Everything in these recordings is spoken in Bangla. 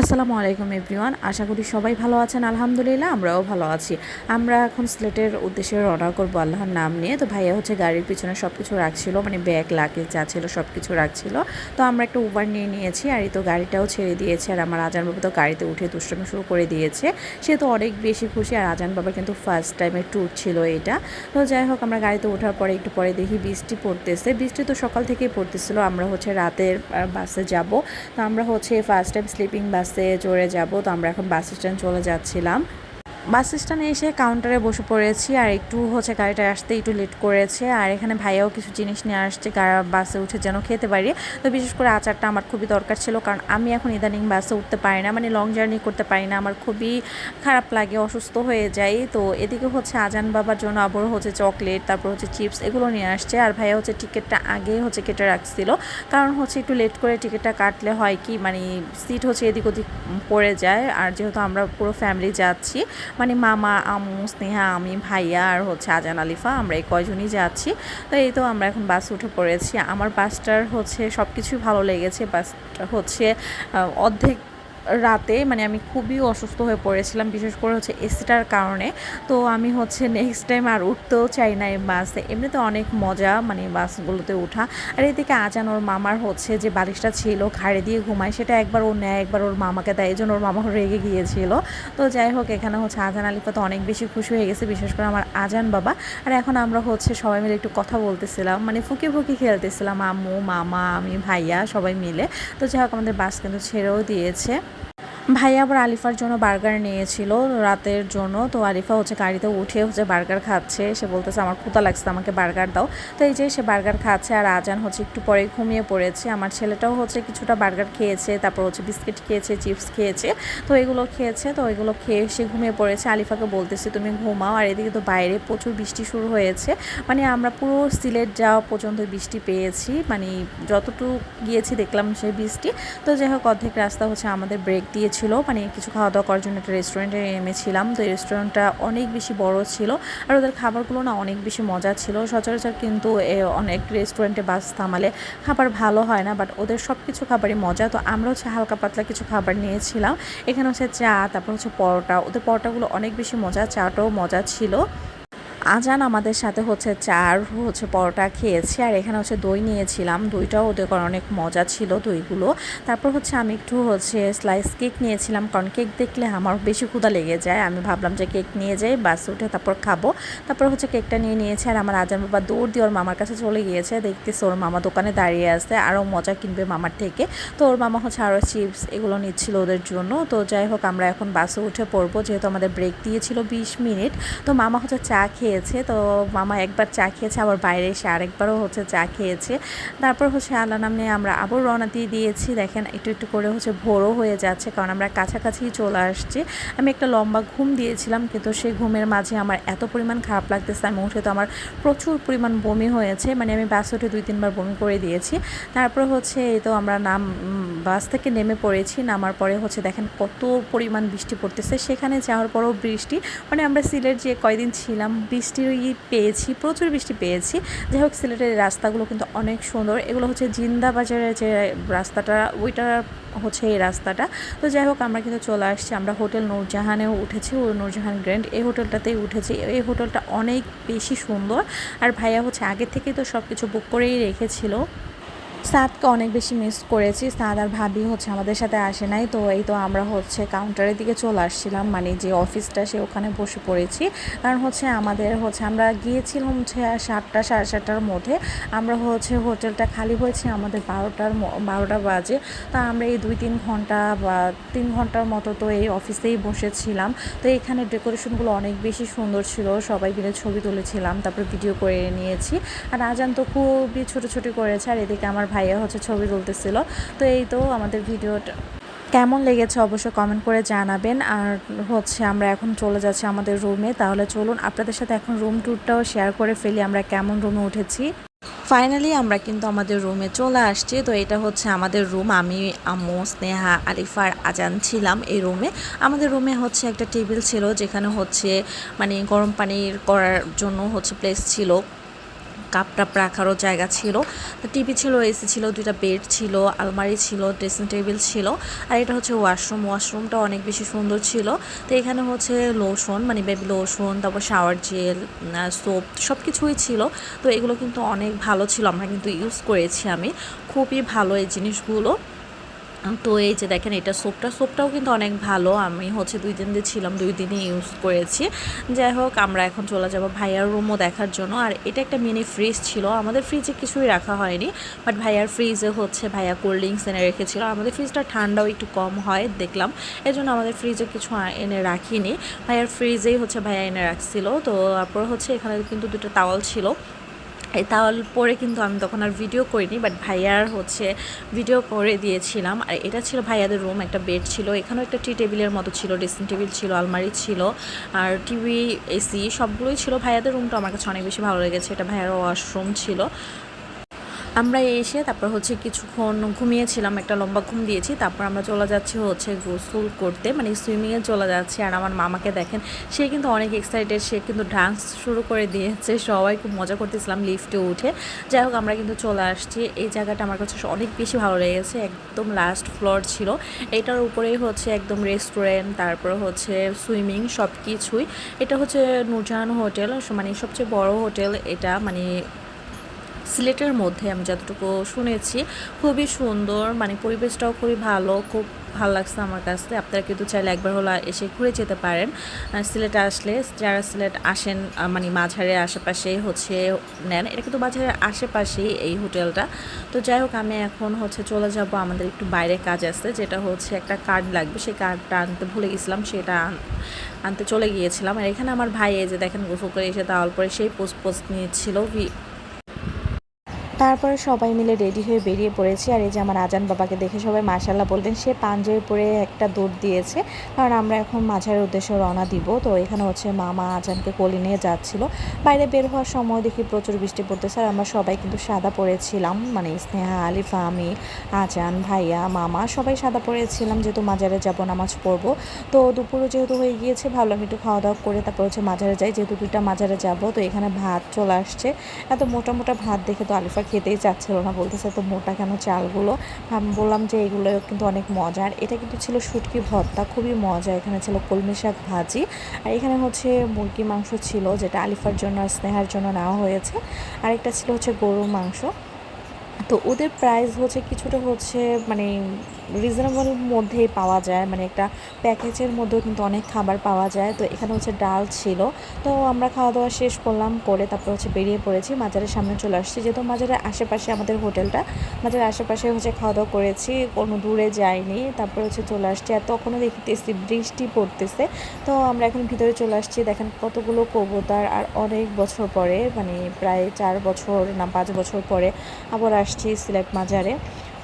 আসসালামু আলাইকুম এভরিওয়ান, আশা করি সবাই ভালো আছেন। আলহামদুলিল্লাহ, আমরাও ভালো আছি। আমরা এখন সিলেটের উদ্দেশ্যে রওনা করব আল্লাহর নাম নিয়ে। তো ভাইয়া হচ্ছে গাড়ির পিছনে সব কিছু রাখছিল মানে ব্যাগ লাগেজ যা ছিল সব কিছু রাখছিল। তো আমরা একটা উবার নিয়ে নিয়েছি, আর এই তো গাড়িটাও ছেড়ে দিয়েছে। আর আমার আজান বাবা তো গাড়িতে উঠে দুষ্টমি শুরু করে দিয়েছে। সে তো অনেক বেশি খুশি, আর আজান বাবার কিন্তু ফার্স্ট টাইমের ট্যুর ছিল এটা। তো যাই হোক, আমরা গাড়িতে ওঠার পরে একটু পরে দেখি বৃষ্টি পড়তেছে। বৃষ্টি তো সকাল থেকেই পড়তেছিল, আমরা হচ্ছে রাতের বাসে যাব। তো আমরা হচ্ছে ফার্স্ট টাইম স্লিপিং বাসে চড়ে যাব। তো আমরা এখন বাস স্ট্যান্ড চলে যাচ্ছিলাম। বাস স্ট্যান্ডে এসে কাউন্টারে বসে পড়েছি আর একটু হচ্ছে গাড়িটা আসতে একটু লেট করেছে। আর এখানে ভাইয়াও কিছু জিনিস নিয়ে আসছে বাসে উঠে যেন খেতে পারি। তো বিশেষ করে আচারটা আমার খুবই দরকার ছিল, কারণ আমি এখন ইদানিং বাসে উঠতে পারি না মানে লং জার্নি করতে পারি না। আমার খুবই খারাপ লাগে, অসুস্থ হয়ে যাই। তো এদিকে হচ্ছে আজান বাবার জন্য আবার হচ্ছে চকলেট তারপর হচ্ছে চিপস এগুলো নিয়ে আসছে। আর ভাইয়া হচ্ছে টিকিটটা আগে হচ্ছে কেটে রাখছিল, কারণ হচ্ছে একটু লেট করে টিকিটটা কাটলে হয় কি মানে সিট হচ্ছে এদিক ওদিক পড়ে যায়। আর যেহেতু আমরা পুরো ফ্যামিলি যাচ্ছি মানে মামা, আমু, স্নেহা আমি ভাইয়া আর হচ্ছে আজান আলিফা, আমরা এই কয়জনই যাচ্ছি। তো এই তো আমরা এখন বাস উঠে পড়েছি। আমার বাসটার হচ্ছে সব কিছুই ভালো লেগেছে। বাসটা হচ্ছে অর্ধেক রাতে মানে আমি খুবই অসুস্থ হয়ে পড়েছিলাম, বিশেষ করে হচ্ছে এসিটার কারণে। তো আমি হচ্ছে নেক্সট টাইম আর উঠতেও চাই না এই বাসে। এমনিতে অনেক মজা মানে বাসগুলোতে ওঠা। আর এদিকে আজান ওর মামার হচ্ছে যে বালিশটা ছিল, ঘাড়ে দিয়ে ঘুমায়, সেটা একবার ও নেয় একবার ওর মামাকে দেয়, এই জন্য ওর মামা রেগে গিয়েছিল। তো যাই হোক, এখানে হচ্ছে আজান আলিফা তো অনেক বেশি খুশি হয়ে গেছে, বিশেষ করে আমার আজান বাবা। আর এখন আমরা হচ্ছে সবাই মিলে একটু কথা বলতেছিলাম মানে ফুকি ফুকি খেলতেছিলাম, আম্মু, মামা, আমি, ভাইয়া, সবাই মিলে। তো যাই হোক, আমাদের বাস কিন্তু ছেড়েও দিয়েছে। ভাইয়া আবার আলিফার জন্য বার্গার নিয়েছিল রাতের জন্য। তো আলিফা হচ্ছে গাড়িতে উঠে হচ্ছে বার্গার খাচ্ছে। সে বলতেছে, আমার ক্ষুতা লাগছে, আমাকে বার্গার দাও। তো এই যে সে বার্গার খাচ্ছে আর আজান হচ্ছে একটু পরে ঘুমিয়ে পড়েছে। আমার ছেলেটাও হচ্ছে কিছুটা বার্গার খেয়েছে, তারপর হচ্ছে বিস্কিট খেয়েছে, চিপস খেয়েছে। তো এগুলো খেয়েছে, তো এগুলো খেয়ে সে ঘুমিয়ে পড়েছে। আলিফাকে বলতেছে, তুমি ঘুমাও। আর এদিকে তো বাইরে প্রচুর বৃষ্টি শুরু হয়েছে। মানে আমরা পুরো সিলেট যাওয়া পর্যন্ত বৃষ্টি পেয়েছি। মানে যতটুকু গিয়েছি দেখলাম সেই বৃষ্টি। তো যাই হোক, অর্ধেক রাস্তা হচ্ছে আমাদের ব্রেক দিয়েছিল মানে কিছু খাওয়া দাওয়া করার জন্য একটা রেস্টুরেন্টে নেমেছিলাম তো এই রেস্টুরেন্টটা অনেক বেশি বড় ছিল আর ওদের খাবারগুলো না অনেক বেশি মজা ছিল। সচরাচর কিন্তু অনেক রেস্টুরেন্টে বাস থামালে খাবার ভালো হয় না বাট ওদের সব কিছু খাবারই মজা। তো আমরা হচ্ছে হালকা পাতলা কিছু খাবার নিয়েছিলাম। এখানে হচ্ছে চা, তারপর হচ্ছে পরোটা। ওদের পরোটাগুলো অনেক বেশি মজা, চাটাও মজা ছিল। আজান আমাদের সাথে হচ্ছে চার, হচ্ছে পরোটা খেয়েছি, আর এখানে হচ্ছে দই নিয়েছিলাম। দইটাও ওদের অনেক মজা ছিল দইগুলো। তারপর হচ্ছে আমি একটু হচ্ছে স্লাইস কেক নিয়েছিলাম, কারণ কেক দেখলে আমার বেশি ক্ষুধা লেগে যায়। আমি ভাবলাম যে কেক নিয়ে যাই, বাসে উঠে তারপর খাব। তারপর হচ্ছে কেকটা নিয়ে নিয়েছে, আর আমার আজান বাবা দৌড় দিয়ে ওর মামার কাছে চলে গিয়েছে। দেখতেছে ওর মামা দোকানে দাঁড়িয়ে আছে, আরও মজা কিনবে মামার থেকে। তো ওর মামা হচ্ছে আরও চিপস এগুলো নিচ্ছিল ওদের জন্য। তো যাই হোক, আমরা এখন বাসে উঠে পড়ব, যেহেতু আমাদের ব্রেক দিয়েছিল বিশ মিনিট। তো মামা হচ্ছে চা খেয়েছে। তো মামা একবার চা খেয়েছে, আবার বাইরে এসে আরেকবারও হচ্ছে চা খেয়েছে। তারপর হচ্ছে আল্লাহ নাম আমরা আবার রওনা দিয়ে দিয়েছি। দেখেন, একটু একটু করে হচ্ছে ভোরও হয়ে যাচ্ছে, কারণ আমরা কাছাকাছি চলে আসছি। আমি একটা লম্বা ঘুম দিয়েছিলাম, কিন্তু সেই ঘুমের মাঝে আমার এত পরিমাণ খারাপ লাগতেছে, আমি উঠে তো আমার প্রচুর পরিমাণ বমি হয়েছে। মানে আমি বাস উঠে দুই তিনবার বমি করে দিয়েছি। তারপর হচ্ছে এই তো আমরা নাম বাস থেকে নেমে পড়েছি। নামার পরে হচ্ছে দেখেন কত পরিমাণ বৃষ্টি পড়তেছে। সেখানে যাওয়ার পরও বৃষ্টি। মানে আমরা সিলেট যে কয়দিন ছিলাম বৃষ্টিরই পেয়েছি, প্রচুর বৃষ্টি পেয়েছি। যাই হোক, সিলেটের রাস্তাগুলো কিন্তু অনেক সুন্দর। এগুলো হচ্ছে জিন্দা বাজারের যে রাস্তাটা, ওইটা হচ্ছে এই রাস্তাটা। তো যাই হোক, আমরা কিন্তু চলে আসছি। আমরা হোটেল নূরজাহানেও উঠেছি, ও নূরজাহান গ্র্যান্ড। এই হোটেলটাতেই উঠেছি। এই হোটেলটা অনেক বেশি সুন্দর। আর ভাইয়া হচ্ছে আগে থেকেই তো সব কিছু বুক করেই রেখেছিল। সাদকে অনেক বেশি মিস করেছি। সাদ আর ভাবি হচ্ছে আমাদের সাথে আসে নাই, তো এই তো আমরা হচ্ছে কাউন্টারের দিকে চলে আসছিলাম। মানে যে অফিসটা সে ওখানে বসে পড়েছি। কারণ হচ্ছে আমাদের হচ্ছে আমরা গিয়েছিলাম হচ্ছে সাতটা, সাড়ে সাতটার মধ্যে। আমরা হচ্ছে হোটেলটা খালি হয়েছে, আমাদের বারোটার বারোটা বাজে। তা আমরা এই দুই তিন ঘণ্টা বা তিন ঘণ্টার মতো তো এই অফিসেই বসেছিলাম। তো এখানে ডেকোরেশনগুলো অনেক বেশি সুন্দর ছিল। সবাই মিলে ছবি তুলেছিলাম, তারপর ভিডিও করে নিয়েছি। আর আজান তো খুবই ছোটো ছোটো করেছে। আর এদিকে আমার ভাইয়া হচ্ছে ছবি তুলতেছিল। তো এই তো আমাদের ভিডিওটা কেমন লেগেছে অবশ্যই কমেন্ট করে জানাবেন। আর হচ্ছে আমরা এখন চলে যাচ্ছি আমাদের রুমে তাহলে চলুন আপনাদের সাথে এখন রুম ট্যুরটাও শেয়ার করে ফেলি আমরা কেমন রুমে উঠেছি। ফাইনালি আমরা কিন্তু আমাদের রুমে চলে আসছি। তো এটা হচ্ছে আমাদের রুম আমি, আম্মু, স্নেহা আলিফার আজান ছিলাম এই রুমে আমাদের রুমে হচ্ছে একটা টেবিল ছিল যেখানে হচ্ছে মানে গরম পানির করার জন্য হচ্ছে প্লেস ছিল। কাপ টাপ রাখারও জায়গা ছিল। টিভি ছিল, এসি ছিল, দুইটা বেড ছিল, আলমারি ছিল, ড্রেসিং টেবিল ছিল, আর এটা হচ্ছে ওয়াশরুম। ওয়াশরুমটা অনেক বেশি সুন্দর ছিল। তো এখানে হচ্ছে লোশন মানে বেবি লোশন, তারপর শাওয়ার জেল সোপ সব কিছুই ছিল। তো এগুলো কিন্তু অনেক ভালো ছিল, আমরা কিন্তু ইউজ করেছি আমি। খুবই ভালো এই জিনিসগুলো। তো এই যে দেখেন, এটা সোপটা সোপটাও কিন্তু অনেক ভালো। আমি হচ্ছে দুই দিন দিয়ে ছিলাম, দুই দিনই ইউজ করেছি। যাই হোক, আমরা এখন চলে যাব ভাইয়ার রুমও দেখার জন্য। আর এটা একটা মিনি ফ্রিজ ছিল। আমাদের ফ্রিজে কিছুই রাখা হয়নি। বাট ভাইয়ার ফ্রিজে হচ্ছে ভাইয়া কোল্ড ড্রিঙ্কস এনে রেখেছিল। আমাদের ফ্রিজটা ঠান্ডাও একটু কম হয়, দেখলাম। এজন্য আমাদের ফ্রিজে কিছু এনে রাখিনি। ভাইয়ার ফ্রিজেই হচ্ছে ভাইয়া এনে রাখছিল। তো তারপর হচ্ছে এখানে কিন্তু দুটো তাওয়াল ছিল। তাওয়াল পরে কিন্তু আমি তখন আর ভিডিও করিনি বাট ভাইয়ার হচ্ছে ভিডিও করে দিয়েছিলাম। আর এটা ছিল ভাইয়াদের রুম একটা বেড ছিল। এখানেও একটা টি টেবিলের মতো ছিল ড্রেসিং টেবিল ছিল, আলমারি ছিল। আর টিভি এসি সবগুলোই ছিল। ভাইয়াদের রুমটা আমার কাছে অনেক বেশি ভালো লেগেছে। এটা ভাইয়ার ওয়াশরুম ছিল। আমরা এসে তারপর হচ্ছে কিছুক্ষণ ঘুমিয়েছিলাম, একটা লম্বা ঘুম দিয়েছি। তারপর আমরা চলে যাচ্ছি হচ্ছে গোসল করতে। মানে সুইমিংয়ে চলে যাচ্ছি। আর আমার মামাকে দেখেন, সে কিন্তু অনেক এক্সাইটেড সে কিন্তু ডান্স শুরু করে দিয়েছে। সবাই খুব মজা করতেছিলাম লিফটে উঠে। যাই হোক, আমরা কিন্তু চলে আসছি। এই জায়গাটা আমার কাছে অনেক বেশি ভালো লেগেছে। একদম লাস্ট ফ্লোর ছিল। এটার উপরেই হচ্ছে একদম রেস্টুরেন্ট তারপর হচ্ছে সুইমিং সব কিছুই এটা হচ্ছে নুরজাহান হোটেল। মানে সবচেয়ে বড় হোটেল এটা। মানে সিলেটের মধ্যে আমি যতটুকু শুনেছি, খুবই সুন্দর মানে পরিবেশটাও খুবই ভালো, খুব ভালো লাগছে আমার কাছে। আপনারা কিন্তু চাইলে একবার হলো এসে ঘুরে যেতে পারেন। সিলেটে আসলে যারা সিলেট আসেন মানে মাঝারের আশেপাশে হচ্ছে নেন, এটা কিন্তু মাঝারের আশেপাশেই এই হোটেলটা। তো যাই হোক, আমি এখন হচ্ছে চলে যাব, আমাদের একটু বাইরে কাজ আছে, যেটা হচ্ছে একটা কার্ড লাগবে। সেই কার্ডটা আনতে ভুলে গেছিলাম, সেটা আনতে চলে গিয়েছিলাম। আর এখানে আমার ভাই এই যে দেখেন গোসল করে এসে তাওয়াল পরে সেই পোস্ট পোস্ট নিয়েছিল তারপরে সবাই মিলে রেডি হয়ে বেরিয়ে পড়েছি। আর এই যে আমার আজান বাবাকে দেখে সবাই মাশাল্লাহ বললেন, সে পাঞ্জাবি পরে একটা দৌড় দিয়েছে। কারণ আমরা এখন মাঝারের উদ্দেশ্যে রওনা দিব। তো এখানে হচ্ছে মামা আজানকে কোলে নিয়ে যাচ্ছিল। বাইরে বের হওয়ার সময় দেখি প্রচুর বৃষ্টি পড়তেছে। আর আমরা সবাই কিন্তু সাদা পরেছিলাম মানে স্নেহা, আলিফা, আমি, আজান, ভাইয়া, মামা, সবাই সাদা পরেছিলাম যেহেতু মাজারে যাব, নামাজ পড়ব। তো দুপুরও যেহেতু হয়ে গিয়েছে, ভাবলাম একটু খাওয়া দাওয়া করে তারপর হচ্ছে মাজারে যাই। যেহেতু দুইটা মাজারে যাব, তো এখানে ভাত চলে আসছে। এত মোটা মোটা ভাত দেখে তো আলিফা খেতেই চাচ্ছিল না, বলতেছে তো মোটা কেন চালগুলো? আমি বললাম যে, এগুলো কিন্তু অনেক মজার। এটা কিন্তু ছিল শুটকি ভর্তা, খুবই মজা। এখানে ছিল কলমি শাক ভাজি। আর এখানে হচ্ছে মুরগি মাংস ছিল, যেটা আলিফার জন্য আর স্নেহার জন্য নেওয়া হয়েছে। আরেকটা ছিল হচ্ছে গরুর মাংস। তো ওদের প্রাইস হচ্ছে কিছুটা হচ্ছে মানে রিজনেবল মধ্যেই পাওয়া যায়। মানে একটা প্যাকেজের মধ্যেও কিন্তু অনেক খাবার পাওয়া যায়। তো এখানে হচ্ছে ডাল ছিল। তো আমরা খাওয়া দাওয়া শেষ করলাম, করে তারপর হচ্ছে বেরিয়ে পড়েছি। মাজারের সামনে চলে আসছি। যেহেতু মাজারের আশেপাশে আমাদের হোটেলটা, মাজারের আশেপাশে হচ্ছে খাওয়া দাওয়া করেছি। কোনো দূরে যাইনি। তারপর হচ্ছে চলে আসছি। আর তখনও দেখতেছি, বৃষ্টি পড়তেছে। তো আমরা এখন ভিতরে চলে আসছি। দেখেন কতগুলো কবুতর আর অনেক বছর পরে মানে প্রায় চার বছর না পাঁচ বছর পরে আবার আসছি সিলেট মাজারে।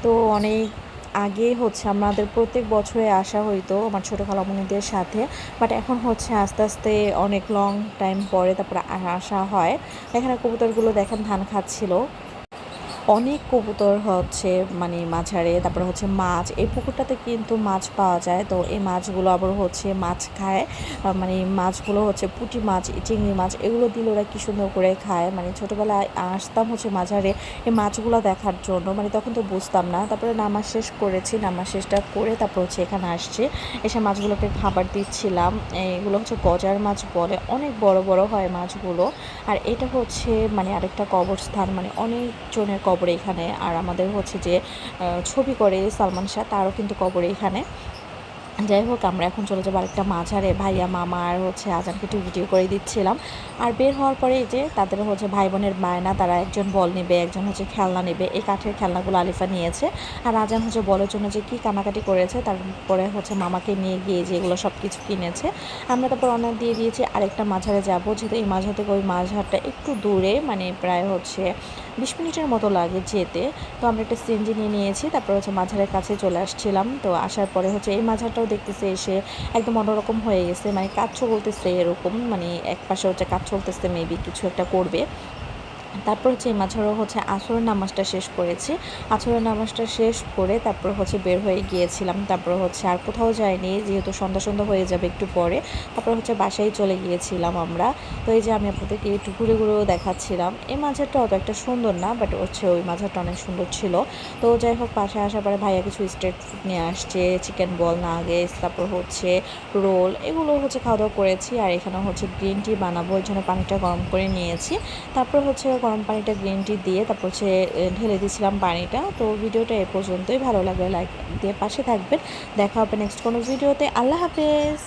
তো অনেক আগে হচ্ছে আমাদের প্রত্যেক বছরে আসা হইতো আমার ছোটো খালামণিদের সাথে বাট এখন হচ্ছে আস্তে আস্তে অনেক লং টাইম পরে তারপরে আসা হয়। এখানে কবুতরগুলো দেখেন ধান খাচ্ছিল। অনেক কবুতর হচ্ছে মানে মাঝারে, তারপরে হচ্ছে মাছ। এই পুকুরটাতে কিন্তু মাছ পাওয়া যায়। তো এই মাছগুলো আবার হচ্ছে মাছ খায়। মানে মাছগুলো হচ্ছে পুঁটি মাছ, চিংড়ি মাছ, এগুলো দিলে ওরা কী সুন্দর করে খায়। মানে ছোটোবেলায় আসতাম হচ্ছে মাঝারে এই মাছগুলো দেখার জন্য। মানে তখন তো বুঝতাম না। তারপরে নামাজ শেষ করেছি, নামাজ শেষটা করে তারপর হচ্ছে এখানে আসছে। এসে মাছগুলোকে খাবার দিচ্ছিলাম। এগুলো হচ্ছে গজার মাছ বলে। অনেক বড় বড় হয় মাছগুলো। আর এটা হচ্ছে মানে আরেকটা কবরস্থান। মানে অনেক জনের কবর এখানে। আর আমাদের হচ্ছে যে ছবি করে সালমান শাহ তারও কিন্তু কবর এখানে। যাই হোক, আমরা এখন চলে যাব আরেকটা মাঝারে। ভাইয়া, মামা আর হচ্ছে আজানকে একটু ভিডিও করে দিচ্ছিলাম। আর বের হওয়ার পরে এই যে তাদের হচ্ছে ভাই বোনের মায়না তারা একজন বল নেবে, একজন হচ্ছে খেলনা নেবে। এই কাঠের খেলনাগুলো আলিফা নিয়েছে। আর আজান হচ্ছে বলের জন্য যে কী কানাকাটি করেছে, তারপরে হচ্ছে মামাকে নিয়ে গিয়ে যে এগুলো সব কিছু কিনেছে। আমরা তারপর অনেক দিয়ে দিয়েছি আরেকটা মাঝারে যাব, যেহেতু এই মাঝার থেকে ওই মাঝারটা একটু দূরে মানে প্রায় হচ্ছে বিশ মিনিটের মতো লাগে যেতে। তো আমরা একটা সিএনজি নিয়ে নিয়েছি, তারপর হচ্ছে মাঝারের কাছে চলে আসছিলাম। তো আসার পরে হচ্ছে এই মাঝারটাও দেখতেছে এসে একদম অন্যরকম হয়ে গেছে মানে কাজ চলতেছে এরকম মানে এক পাশে হচ্ছে কাজ চলতেছে মেবি কিছু একটা করবে। তারপর হচ্ছে এই মাঝারও হচ্ছে আসরের নামাজটা শেষ করেছি। আসরের নামাজটা শেষ করে তারপর হচ্ছে বের হয়ে গিয়েছিলাম। তারপর হচ্ছে আর কোথাও যাইনি, যেহেতু সন্ধ্যা সন্ধ্যা হয়ে যাবে একটু পরে। তারপর হচ্ছে বাসায় চলে গিয়েছিলাম আমরা। তো এই যে আমি আপনাদেরকে একটু ঘুরে ঘুরেও দেখাচ্ছিলাম। এই মাঝারটা অত একটা সুন্দর না বাট হচ্ছে ওই মাঝারটা অনেক সুন্দর ছিল। তো যাই হোক পাশে আসার পরে ভাইয়া কিছু স্ট্রিট ফুড নিয়ে আসছে, চিকেন বল নাগেস তারপর হচ্ছে রোল, এগুলো হচ্ছে খাওয়া দাওয়া করেছি। আর এখানে হচ্ছে গ্রিন টি বানাবো ওই জন্য পানিটা গরম করে নিয়েছি। তারপর হচ্ছে গরম পানিটা গ্রিন টি দিয়ে তারপর হচ্ছে ঢেলে দিয়েছিলাম পানিটা। তো ভিডিওটা এ পর্যন্তই। ভালো লাগলে লাইক দিয়ে পাশে থাকবেন। দেখা হবে নেক্সট কোনো ভিডিওতে আল্লাহ হাফেজ।